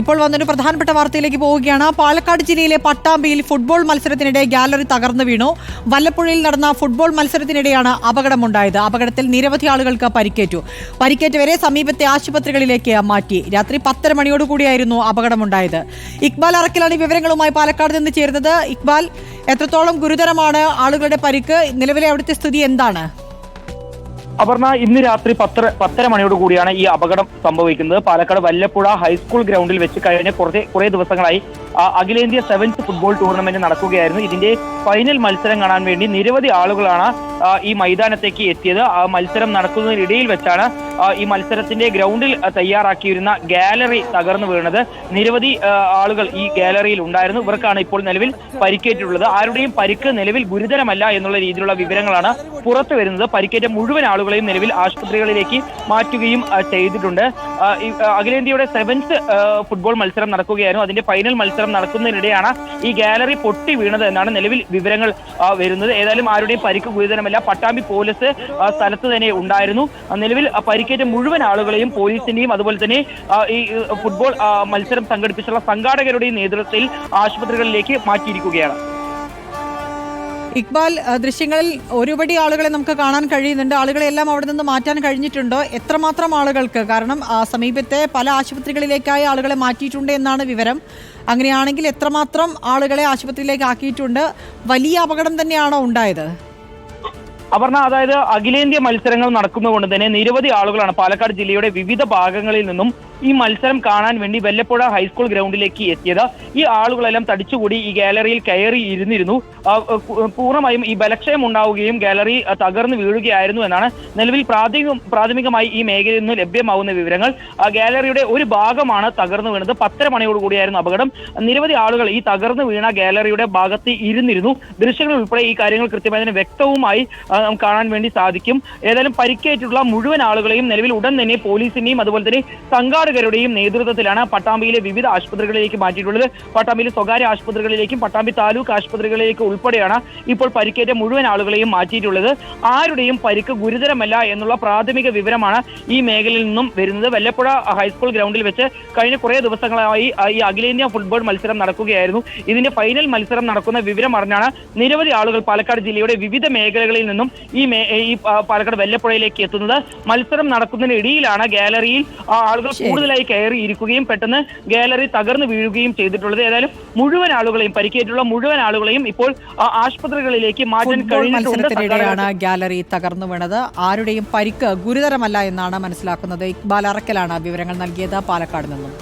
ഇപ്പോൾ വന്നൊരു പ്രധാനപ്പെട്ട വാർത്തയിലേക്ക് പോവുകയാണ്. പാലക്കാട് ജില്ലയിലെ പട്ടാമ്പിയിൽ ഫുട്ബോൾ മത്സരത്തിനിടെ ഗാലറി തകർന്നു വീണു. വല്ലപ്പുഴയിൽ നടന്ന ഫുട്ബോൾ മത്സരത്തിനിടെയാണ് അപകടമുണ്ടായത്. അപകടത്തിൽ നിരവധി ആളുകൾക്ക് പരിക്കേറ്റു. പരിക്കേറ്റവരെ സമീപത്തെ ആശുപത്രികളിലേക്ക് മാറ്റി. രാത്രി പത്തര മണിയോടുകൂടിയായിരുന്നു അപകടമുണ്ടായത്. ഇക്ബാൽ അറക്കിലാണ് വിവരങ്ങളുമായി പാലക്കാട് നിന്ന് ചേരുന്നത്. ഇക്ബാൽ എത്രത്തോളം ഗുരുതരമാണ് ആളുകളുടെ പരിക്ക്? നിലവിലെ അവിടുത്തെ സ്ഥിതി എന്താണ്? അപർണ ഇന്ന് രാത്രി പത്തര പത്തര മണിയോട് കൂടിയാണ് ഈ അപകടം സംഭവിക്കുന്നത്. പാലക്കാട് വല്ലപ്പുഴ ഹൈസ്കൂൾ ഗ്രൗണ്ടിൽ വെച്ച് കഴിഞ്ഞ കുറേ കുറേ ദിവസങ്ങളായി അഖിലേന്ത്യാ സെവൻത്ത് ഫുട്ബോൾ ടൂർണമെന്റ് നടക്കുകയായിരുന്നു. ഇതിന്റെ ഫൈനൽ മത്സരം കാണാൻ വേണ്ടി നിരവധി ആളുകളാണ് ഈ മൈതാനത്തേക്ക് എത്തിയത്. ആ മത്സരം നടക്കുന്നതിനിടയിൽ വെച്ചാണ് ഈ മത്സരത്തിന്റെ ഗ്രൗണ്ടിൽ തയ്യാറാക്കിയിരുന്ന ഗാലറി തകർന്നു വീണത്. നിരവധി ആളുകൾ ഈ ഗാലറിയിൽ ഉണ്ടായിരുന്നു. ഇവർക്കാണ് ഇപ്പോൾ നിലവിൽ പരിക്കേറ്റിട്ടുള്ളത്. ആരുടെയും പരിക്ക് നിലവിൽ ഗുരുതരമല്ല എന്നുള്ള രീതിയിലുള്ള വിവരങ്ങളാണ് പുറത്തു വരുന്നത്. പരിക്കേറ്റ മുഴുവൻ ആളുകളെയും നിലവിൽ ആശുപത്രികളിലേക്ക് മാറ്റുകയും ചെയ്തിട്ടുണ്ട്. അഖിലേന്ത്യയുടെ സെവൻത്ത് ഫുട്ബോൾ മത്സരം നടക്കുകയായിരുന്നു. അതിന്റെ ഫൈനൽ മത്സരം നടക്കുന്നതിനിടെയാണ് ഈ ഗാലറി പൊട്ടി വീണത് എന്നാണ് നിലവിൽ വിവരങ്ങൾ വരുന്നത്. ഏതായാലും ആരുടെയും പരിക്ക് ഗുരുതരമല്ല പട്ടാമ്പി പോലീസ് സ്ഥലത്ത് തന്നെ ഉണ്ടായിരുന്നു. നിലവിൽ പരിക്കേറ്റ മുഴുവൻ ആളുകളെയും പോലീസിന്റെയും അതുപോലെ തന്നെ ഈ ഫുട്ബോൾ മത്സരം സംഘടിപ്പിച്ചുള്ള സംഘാടകരുടെയും നേതൃത്വത്തിൽ ആശുപത്രികളിലേക്ക് മാറ്റിയിരിക്കുകയാണ്. ഇക്ബാൽ ദൃശ്യങ്ങളിൽ ഒരുപടി ആളുകളെ നമുക്ക് കാണാൻ കഴിയുന്നുണ്ട്. ആളുകളെ എല്ലാം അവിടെ നിന്ന് മാറ്റാൻ കഴിഞ്ഞിട്ടുണ്ടോ? എത്രമാത്രം ആളുകൾക്ക്? കാരണം സമീപത്തെ പല ആശുപത്രികളിലേക്കായി ആളുകളെ മാറ്റിയിട്ടുണ്ട് എന്നാണ് വിവരം. അങ്ങനെയാണെങ്കിൽ എത്രമാത്രം ആളുകളെ ആശുപത്രിയിലേക്ക് ആക്കിയിട്ടുണ്ട്? വലിയ അപകടം തന്നെയാണോ ഉണ്ടായത്? അപർണ അതായത് അഖിലേന്ത്യാ മത്സരങ്ങൾ നടക്കുന്നതുകൊണ്ട് തന്നെ നിരവധി ആളുകളാണ് പാലക്കാട് ജില്ലയുടെ വിവിധ ഭാഗങ്ങളിൽ നിന്നും ഈ മത്സരം കാണാൻ വേണ്ടി വെല്ലപ്പുഴ ഹൈസ്കൂൾ ഗ്രൗണ്ടിലേക്ക് എത്തിയത്. ഈ ആളുകളെല്ലാം തടിച്ചുകൂടി ഈ ഗാലറിയിൽ കയറി ഇരുന്നിരുന്നു. പൂർണമായും ഈ ബലക്ഷയം ഉണ്ടാവുകയും ഗാലറി തകർന്നു വീഴുകയായിരുന്നു എന്നാണ് നിലവിൽ പ്രാഥമിക പ്രാഥമികമായി ഈ മേഖലയിൽ നിന്ന് ലഭ്യമാവുന്ന വിവരങ്ങൾ. ഗാലറിയുടെ ഒരു ഭാഗമാണ് തകർന്നു വീണത്. പത്തര മണിയോടുകൂടിയായിരുന്നു അപകടം. നിരവധി ആളുകൾ ഈ തകർന്നു വീണ ഗാലറിയുടെ ഭാഗത്ത് ഇരുന്നിരുന്നു. ദൃശ്യങ്ങൾ ഉൾപ്പെടെ ഈ കാര്യങ്ങൾ കൃത്യമായി വ്യക്തവുമായി കാണാൻ വേണ്ടി സാധിക്കും. ഏതായാലും പരിക്കേറ്റിട്ടുള്ള മുഴുവൻ ആളുകളെയും നിലവിൽ ഉടൻ തന്നെ പോലീസിന്റെയും അതുപോലെ തന്നെ സംഘാടകരുടെയും നേതൃത്വത്തിലാണ് പട്ടാമ്പിയിലെ വിവിധ ആശുപത്രികളിലേക്ക് മാറ്റിയിട്ടുള്ളത്. പട്ടാമ്പിയിലെ സ്വകാര്യ ആശുപത്രികളിലേക്കും പട്ടാമ്പി താലൂക്ക് ആശുപത്രികളിലേക്കും ഉൾപ്പെടെയാണ് ഇപ്പോൾ പരിക്കേറ്റ മുഴുവൻ ആളുകളെയും മാറ്റിയിട്ടുള്ളത്. ആരുടെയും പരിക്ക് ഗുരുതരമല്ല എന്നുള്ള പ്രാഥമിക വിവരമാണ് ഈ മേഖലയിൽ നിന്നും വരുന്നത്. വല്ലപ്പുഴ ഹൈസ്കൂൾ ഗ്രൗണ്ടിൽ വെച്ച് കഴിഞ്ഞ കുറേ ദിവസങ്ങളായി ഈ അഖിലേന്ത്യാ ഫുട്ബോൾ മത്സരം നടക്കുകയായിരുന്നു. ഇതിന്റെ ഫൈനൽ മത്സരം നടക്കുന്ന വിവരം അറിഞ്ഞാണ് നിരവധി ആളുകൾ പാലക്കാട് ജില്ലയുടെ വിവിധ മേഖലകളിൽ നിന്നും ഈ ഈ പാലക്കാട് വല്ലപ്പുഴയിലേക്ക് എത്തുന്നത്. മത്സരം നടക്കുന്നതിനിടയിലാണ് ഗാലറിയിൽ ആളുകൾ ശരി. കൂടുതലായി കയറി ഇരിക്കുകയും പെട്ടെന്ന് ഗാലറി തകർന്നു വീഴുകയും ചെയ്തിട്ടുള്ളത് ഏതായാലും മുഴുവൻ ആളുകളെയും പരിക്കേറ്റുള്ള മുഴുവൻ ആളുകളെയും ഇപ്പോൾ ആശുപത്രികളിലേക്ക് മാറ്റാൻ കഴിഞ്ഞിട്ടുണ്ട്. ഗാലറി തകർന്നു വീണത്. ആരുടെയും പരിക്ക് ഗുരുതരമല്ല എന്നാണ് മനസ്സിലാക്കുന്നത്. ഇക്ബാൽ അറക്കലാണ് വിവരങ്ങൾ നൽകിയത്. പാലക്കാട് നിന്നും.